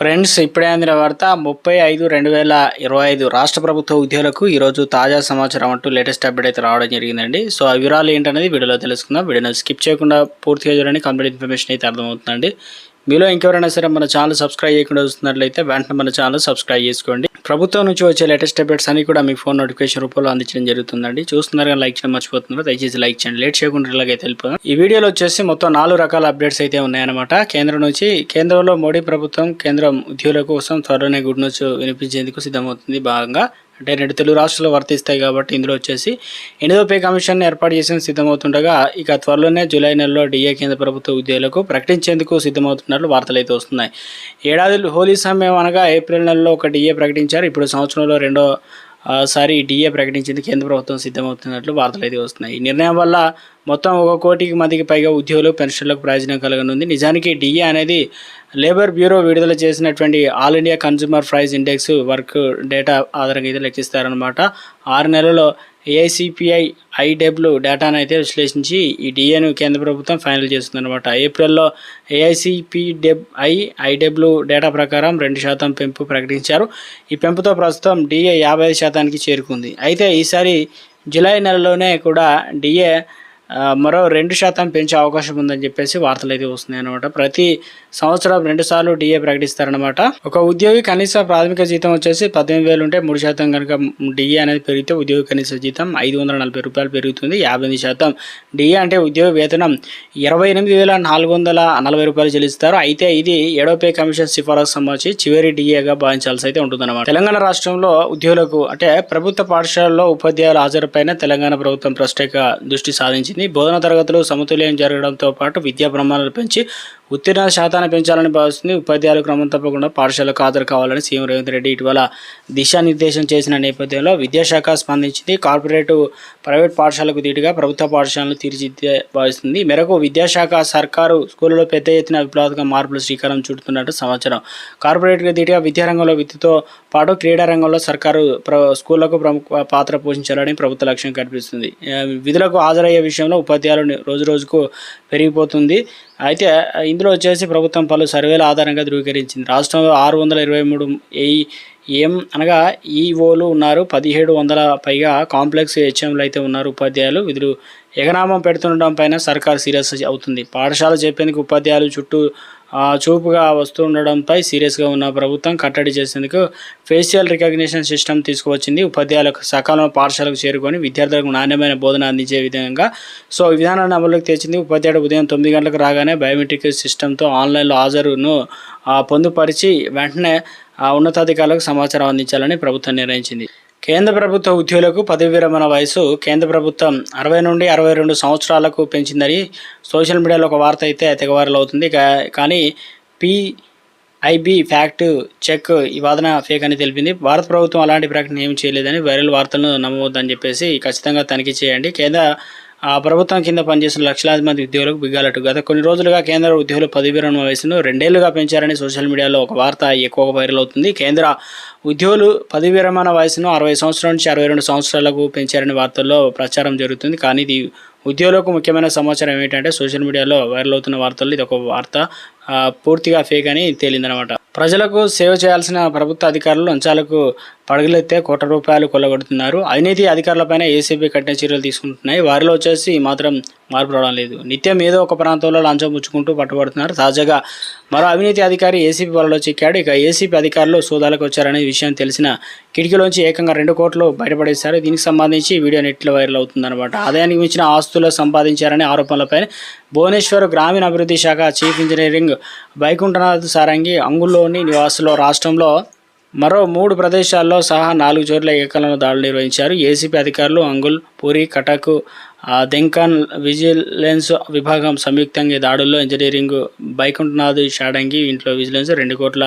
Friends ఇప్పుడే అందిన వార్త ముప్పై ఐదు రెండు వేల ఇరవై ఐదు రాష్ట్ర ప్రభుత్వ ఉద్యోగులకు ఈరోజు తాజా సమాచారం అంటూ లేటెస్ట్ అప్డేట్ అయితే రావడం జరిగిందండి. సో ఆ వివరాలు ఏంటనేది వీడియోలో తెలుసుకుందాం. వీడియోని స్కిప్ చేయకుండా పూర్తిగా చూడండి. కంప్లీట్ ఇన్ఫర్మేషన్ అయితే అర్థమవుతుందండి. మీలో ఇంకెవరైనా సరే మన ఛానల్ సబ్స్క్రైబ్ చేయకుండా చూస్తున్నట్లయితే వెంటనే మన ఛానల్ సబ్స్క్రైబ్ చేసుకోండి. ప్రభుత్వం నుంచి వచ్చే లేటెస్ట్ అప్డేట్స్ అన్ని కూడా మీ ఫోన్ నోటిఫికేషన్ రూపంలో అందించడం జరుగుతుందండి. చూస్తున్నారు కానీ లైక్ చేయడం మర్చిపోతున్నారు. దయచేసి లైక్ చేయండి. లేట్ చేయకుండా ఇలాగైతే వెళ్ళిపోదాం ఈ వీడియోలో వచ్చేసి మొత్తం నాలుగు రకాల అప్డేట్స్ అయితే ఉన్నాయన్నమాట. కేంద్రం నుంచి కేంద్రంలో మోడీ ప్రభుత్వం కేంద్రం ఉద్యోగుల కోసం త్వరలోనే గుడ్ న్యూస్ వినిపించేందుకు సిద్ధమవుతుంది భాగంగా. అంటే రెండు తెలుగు రాష్ట్రాలు వర్తిస్తాయి కాబట్టి ఇందులో వచ్చేసి ఎనిమిదో పే కమిషన్ ఏర్పాటు చేసిన సిద్ధమవుతుండగా ఇక త్వరలోనే జూలై నెలలో డిఏ కేంద్ర ప్రభుత్వ ఉద్యోగులకు ప్రకటించేందుకు సిద్ధమవుతున్నట్లు వార్తలు అయితే వస్తున్నాయి. ఏడాది హోలీ సమయం అనగా ఏప్రిల్ నెలలో ఒక డిఏ ప్రకటించారు. ఇప్పుడు సంవత్సరంలో రెండో సారి డిఏ ప్రకటించింది కేంద్ర ప్రభుత్వం సిద్ధమవుతున్నట్లు వార్తలు అయితే వస్తున్నాయి. ఈ నిర్ణయం వల్ల మొత్తం ఒక కోటికి మందికి పైగా ఉద్యోగులు పెన్షన్లకు ప్రయోజనం కలగనుంది. నిజానికి డిఏ అనేది లేబర్ బ్యూరో విడుదల చేసినటువంటి all India consumer price index work data ఆధారంగా అయితే లెక్కిస్తారనమాట ఆరు నెలల్లో ఏఐసిపిఐ ఐడబ్ల్యూ డేటాను అయితే విశ్లేషించి ఈ డిఏను కేంద్ర ప్రభుత్వం ఫైనల్ చేస్తుందన్నమాట. ఏప్రిల్లో ఏఐసిపిడెబ్ ఐ ఐడబ్ల్యూ డేటా ప్రకారం రెండు శాతం పెంపు ప్రకటించారు. ఈ పెంపుతో ప్రస్తుతం డిఏ యాభై శాతానికి చేరుకుంది. అయితే ఈసారి జూలై నెలలోనే కూడా డిఏ మరో రెండు శాతం పెంచే అవకాశం ఉందని చెప్పేసి వార్తలు అయితే వస్తున్నాయి అనమాట ప్రతి సంవత్సరం రెండు సార్లు డిఏ ప్రకటిస్తారనమాట ఒక ఉద్యోగి కనీస ప్రాథమిక జీతం వచ్చేసి పద్దెనిమిది వేలు ఉంటే మూడు శాతం కనుక డిఏ అనేది పెరిగితే ఉద్యోగి కనీస జీతం ఐదు వందల నలభై రూపాయలు పెరుగుతుంది యాభై ఎనిమిది శాతం. డిఏ అంటే ఉద్యోగ వేతనం ఇరవై ఎనిమిది వేల నాలుగు వందల నలభై రూపాయలు చెల్లిస్తారు. అయితే ఇది ఏడో పే కమిషన్ సిఫారసు సంబంధించి చివరి డిఏగా భావించాల్సి అయితే ఉంటుందన్నమాట. తెలంగాణ రాష్ట్రంలో ఉద్యోగులకు అంటే ప్రభుత్వ పాఠశాలలో ఉపాధ్యాయుల హాజరుపైన తెలంగాణ ప్రభుత్వం ప్రత్యేక దృష్టి సాధించింది. బోధన తరగతులు సమతుల్యం జరగడంతో పాటు విద్యా ప్రమాణాలు పెంచి ఉత్తీర్ణ శాతాన్ని పెంచాలని భావిస్తుంది. ఉపాధ్యాయులు క్రమం తప్పకుండా పాఠశాలకు హాజరు కావాలని సీఎం రేవంత్ రెడ్డి ఇటీవల దిశానిర్దేశం చేసిన నేపథ్యంలో విద్యాశాఖ స్పందించింది. కార్పొరేట్ ప్రైవేట్ పాఠశాలకు ధీటుగా ప్రభుత్వ పాఠశాలను తీర్చిదిద్దే భావిస్తుంది. మేరకు విద్యాశాఖ సర్కారు స్కూళ్ళలో పెద్ద ఎత్తున విప్లవాత్మక మార్పులు శ్రీకారం చుడుతున్నట్టు సమాచారం. కార్పొరేట్గా ధీటుగా విద్యారంగంలో విద్యతో పాటు క్రీడా రంగంలో సర్కారు ప్ర స్కూళ్ళకు ప్రముఖ పాత్ర పోషించాలని ప్రభుత్వ లక్ష్యం కనిపిస్తుంది. విధులకు హాజరయ్యే విషయంలో ఉపాధ్యాయులు రోజు రోజుకు పెరిగిపోతుంది. అయితే ఇందులో వచ్చేసి ప్రభుత్వం పలు సర్వేల ఆధారంగా ధృవీకరించింది. రాష్ట్రంలో ఆరు వందల ఇరవై మూడు ఏం అనగా ఈఓలు ఉన్నారు. పదిహేడు వందల పైగా కాంప్లెక్స్ హెచ్ఎంలు అయితే ఉన్నారు. ఉపాధ్యాయులు విధులు ఎగనామం పెడుతుండడం పైన సర్కార్ సీరియస్ అవుతుంది. పాఠశాల చెప్పేందుకు ఉపాధ్యాయులు చుట్టూ చూపుగా వస్తుండడంపై సీరియస్గా ఉన్న ప్రభుత్వం కట్టడి చేసేందుకు ఫేషియల్ రికగ్నిషన్ సిస్టమ్ తీసుకువచ్చింది. ఉపాధ్యాయులకు సకాలంలో పాఠశాలకు చేరుకొని విద్యార్థులకు నాణ్యమైన బోధన అందించే విధంగా. సో ఈ విధానాన్ని అమలులోకి తెచ్చింది. ఉపాధ్యాయుడు ఉదయం తొమ్మిది గంటలకు రాగానే బయోమెట్రిక్ సిస్టంతో ఆన్లైన్లో హాజరును పొందుపరిచి వెంటనే ఉన్నతాధికారులకు సమాచారం అందించాలని ప్రభుత్వం నిర్ణయించింది. కేంద్ర ప్రభుత్వ ఉద్యోగులకు పదవి విరమణ వయసు కేంద్ర ప్రభుత్వం అరవై నుండి అరవై రెండు సంవత్సరాలకు పెంచిందని సోషల్ మీడియాలో ఒక వార్త అయితే తెగ అవుతుంది. కా- కానీ పిఐబి ఫ్యాక్ట్ చెక్ ఈ వాదన ఫేక్ అని తెలిపింది. భారత ప్రభుత్వం అలాంటి ప్రకటన ఏమి చేయలేదని వైరల్ వార్తలను నమ్మవద్దని చెప్పేసి ఖచ్చితంగా తనిఖీ చేయండి. కేంద్ర ఆ ప్రభుత్వం కింద పనిచేసిన లక్షలాది మంది ఉద్యోగులకు బిగ్గాలట్టు గత కొన్ని రోజులుగా కేంద్ర ఉద్యోగుల పదవి విరమణ వయసును రెండేళ్ళుగా పెంచారని సోషల్ మీడియాలో ఒక వార్త ఎక్కువగా వైరల్ అవుతుంది. కేంద్ర ఉద్యోగులు పదవి విరమణ వయసును అరవై సంవత్సరాల నుంచి అరవై రెండు సంవత్సరాలకు పెంచారని వార్తల్లో ప్రచారం జరుగుతుంది. కానీ ఇది ఉద్యోగులకు ముఖ్యమైన సమాచారం ఏంటంటే సోషల్ మీడియాలో వైరల్ అవుతున్న వార్తల్లో ఇది ఒక వార్త పూర్తిగా ఫేక్ అని తేలిందనమాట ప్రజలకు సేవ చేయాల్సిన ప్రభుత్వ అధికారులు లంచాలకు పడగలెత్తే కోట రూపాయలు కొల్లగొడుతున్నారు. అవినీతి అధికారులపైన ఏసీబీ కఠిన చర్యలు తీసుకుంటున్నాయి. వారిలో వచ్చేసి మాత్రం మార్పు రావడం లేదు. నిత్యం ఏదో ఒక ప్రాంతంలో లంచం పుచ్చుకుంటూ పట్టుబడుతున్నారు. తాజాగా మరో అవినీతి అధికారి ఏసీబీ వలలో చిక్కాడు. ఇక ఏసీబీ అధికారులు సోదాలకు వచ్చారనే విషయం తెలిసిన కిటికీలోంచి ఏకంగా రెండు కోట్లు బయటపడేశారు. దీనికి సంబంధించి వీడియో నెట్లో వైరల్ అవుతుందన్నమాట. ఆదాయానికి మించిన ఆస్తులు సంపాదించారనే ఆరోపణలపై భువనేశ్వర్ గ్రామీణ అభివృద్ధి శాఖ చీఫ్ ఇంజనీరింగ్ వైకుంఠనాథ్ సారంగి అంగుల్లోని నివాసులో రాష్ట్రంలో మరో మూడు ప్రదేశాల్లో సహా నాలుగు చోట్ల ఏకలను దాడులు నిర్వహించారు. ఏసీపీ అధికారులు అంగుల్ పూరి కటక్ దెంకన్ విజిలెన్స్ విభాగం సంయుక్తంగా ఈ దాడుల్లో ఇంజనీరింగ్ బైకుంఠనాథ్ షాడంగి ఇంట్లో విజిలెన్స్ రెండు కోట్ల